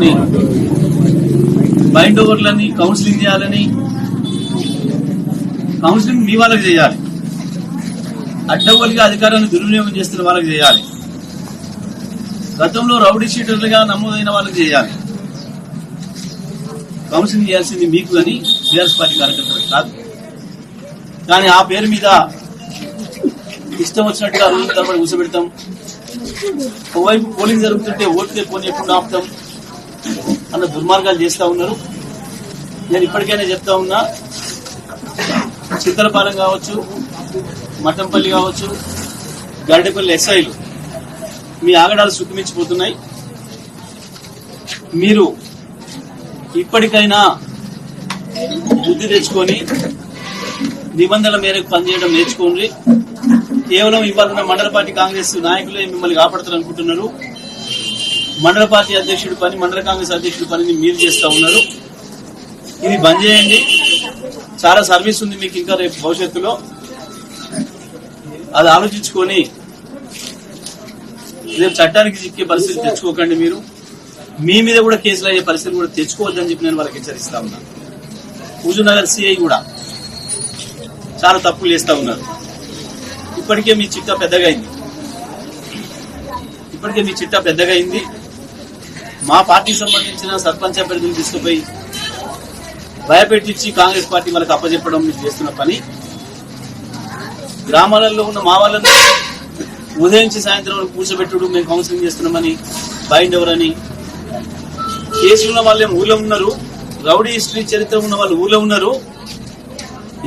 పెట్టుకుని బైండ్ ఓవర్లని కౌన్సిలింగ్ చేయాలని కౌన్సిలింగ్ మీ వాళ్ళకి చేయాలి. అడ్డగోలుగా అధికారాన్ని దుర్వినియోగం చేస్తున్న వాళ్ళకి చేయాలి. గతంలో రౌడీ షీటర్లుగా నమోదైన వాళ్ళకి చేయాలి. కౌన్సిలింగ్ చేయాల్సింది మీకు కానీ బీఆర్ఎస్ పార్టీ కార్యకర్తలకు కాదు. కానీ ఆ పేరు మీద ఇష్టం వచ్చినట్టుగా రోజు తరబడి కూర్చోబెడతాం. ఒకవైపు పోలింగ్ జరుగుతుంటే ఓటు తెప్పుకొని ఎప్పుడు ఆపుతాం. అన్న దుర్మార్గాలు చేస్తా ఉన్నారు. నేను ఇప్పటికైనా చెప్తా ఉన్నా చిత్తరపాలెం కావచ్చు మఠంపల్లి కావచ్చు గరిడపల్లి ఎస్ఐలు మీ ఆగడాలు సుఖమించిపోతున్నాయి. మీరు ఇప్పటికైనా బుద్ధి తెచ్చుకొని నిబంధనల మేరకు పనిచేయడం నేర్చుకోండి. కేవలం ఇవాళ ఉన్న మండల పార్టీ కాంగ్రెస్ నాయకులే మిమ్మల్ని కాపాడతారు అనుకుంటున్నారు మండల పార్టీ అధ్యక్షుడి పని మండల కాంగ్రెస్ అధ్యక్షుడి పనిని మీరు చేస్తా ఉన్నారు. ఇది బంద్ చేయండి. చాలా సర్వీస్ ఉంది మీకు ఇంకా రేపు భవిష్యత్తులో. అది ఆలోచించుకొని రేపు చట్టానికి చిక్కే పరిస్థితి తెచ్చుకోకండి మీరు. మీ మీద కూడా కేసులు అయ్యే పరిస్థితి కూడా తెచ్చుకోవద్దని చెప్పి నేను వాళ్ళకి హెచ్చరిస్తా ఉన్నాను హుజూర్నగర్ సిఐ కూడా చాలా తప్పులు చేస్తా ఉన్నారు. ఇప్పటికే మీ చిట్టా పెద్దగా అయింది. ఇప్పటికే మీ చిట్టా పెద్దగా అయింది. మా పార్టీకి సంబంధించిన సర్పంచ్ అభ్యర్థులు తీసుకుపోయి భయపెట్టించి కాంగ్రెస్ పార్టీ వాళ్ళకి అప్పచెప్పడం మీరు చేస్తున్న పని. గ్రామాలలో ఉన్న మా వాళ్ళని ఉదయం నుంచి సాయంత్రం వరకు కూర్చోబెట్టుడు మేము కౌన్సిలింగ్ చేస్తున్నామని బైండ్ ఎవరని కేసులు ఉన్న వాళ్ళు ఊళ్ళో ఉన్నారు రౌడీ హిస్టరీ చరిత్ర ఉన్న వాళ్ళు ఊళ్ళో ఉన్నారు.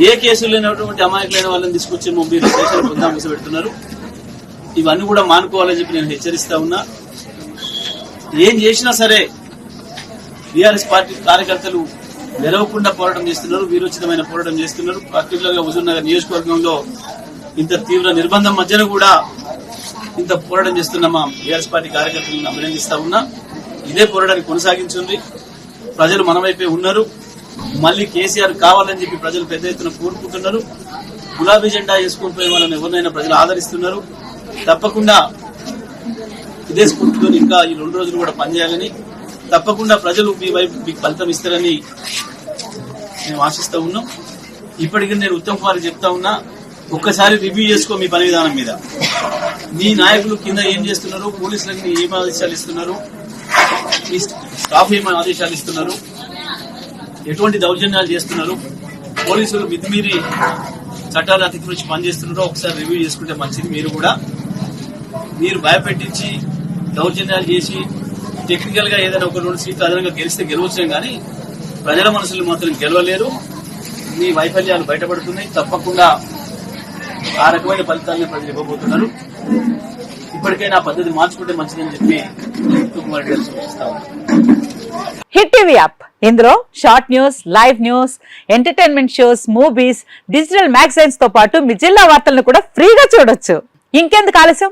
ఏ కేసులు లేనటువంటి అమాయకులైన వాళ్ళని తీసుకొచ్చి మీరు స్టేషన్ పొందాం ఇవన్నీ కూడా మానుకోవాలని చెప్పి నేను హెచ్చరిస్తా ఉన్నా. ఏం చేసినా సరే బీఆర్ఎస్ పార్టీ కార్యకర్తలు నెరవకుండా పోరాటం చేస్తున్నారు వీరోచితమైన పోరాటం చేస్తున్నారు. పర్టికులర్గా హుజూర్నగర్ నియోజకవర్గంలో ఇంత తీవ్ర నిర్బంధం మధ్యన కూడా ఇంత పోరాటం చేస్తున్న మా బీఆర్ఎస్ పార్టీ కార్యకర్తలను అభినందిస్తా ఉన్నా. ఇదే పోరాటాన్ని కొనసాగించింది ప్రజలు మన వైపే ఉన్నారు. మళ్ళీ కేసీఆర్ కావాలని చెప్పి ప్రజలు పెద్ద ఎత్తున కోరుకుంటున్నారు. గులాబీ జెండా వేసుకుని పోయే వాళ్ళని ఎవరినైనా ప్రజలు ఆదరిస్తున్నారు. తప్పకుండా ఇదే స్ఫూర్తితో ఇంకా ఈ రెండు రోజులు కూడా పనిచేయాలని తప్పకుండా ప్రజలు మీ వైపు మీకు ఫలితం ఇస్తారని మేము ఆశిస్తూ ఉన్నాం. ఇప్పటికీ నేను ఉత్తమ్ కుమార్ చెప్తా ఉన్నా ఒక్కసారి రివ్యూ చేసుకో మీ పని విధానం మీద. మీ నాయకులు కింద ఏం చేస్తున్నారు పోలీసులకి ఏం ఆదేశాలు ఇస్తున్నారు మీ స్టాఫ్ ఏమైనా ఆదేశాలు ఇస్తున్నారు ఎటువంటి దౌర్జన్యాలు చేస్తున్నారు పోలీసులు మితిమీరి చట్టాలు అతిక్రమించి పనిచేస్తున్నారో ఒకసారి రివ్యూ చేసుకుంటే మంచిది. మీరు కూడా మీరు భయపెట్టించి దౌర్జన్యాలు చేసి టెక్నికల్గా ఏదైనా ఒక రెండు సీట్లు అదనంగా గెలిస్తే గెలవచ్చాం కానీ ప్రజల మనసులు మాత్రం గెలవలేరు. మీ వైఫల్యాలు బయటపడుతున్నాయి. తప్పకుండా ఆ రకమైన ఫలితాలను ప్రజలు ఇవ్వబోతున్నారు. ఇప్పటికైనా పద్ధతి మార్చుకుంటే మంచిదని చెప్పి కుమార్ గారు సూచిస్తా హిట్ టీవీ యాప్. ఇందులో short news live news entertainment shows movies digital మ్యాగజైన్స్తో పాటు మీ జిల్లా వార్తలను కూడా ఫ్రీగా చూడొచ్చు. ఇంకెందుకు ఆలస్యం?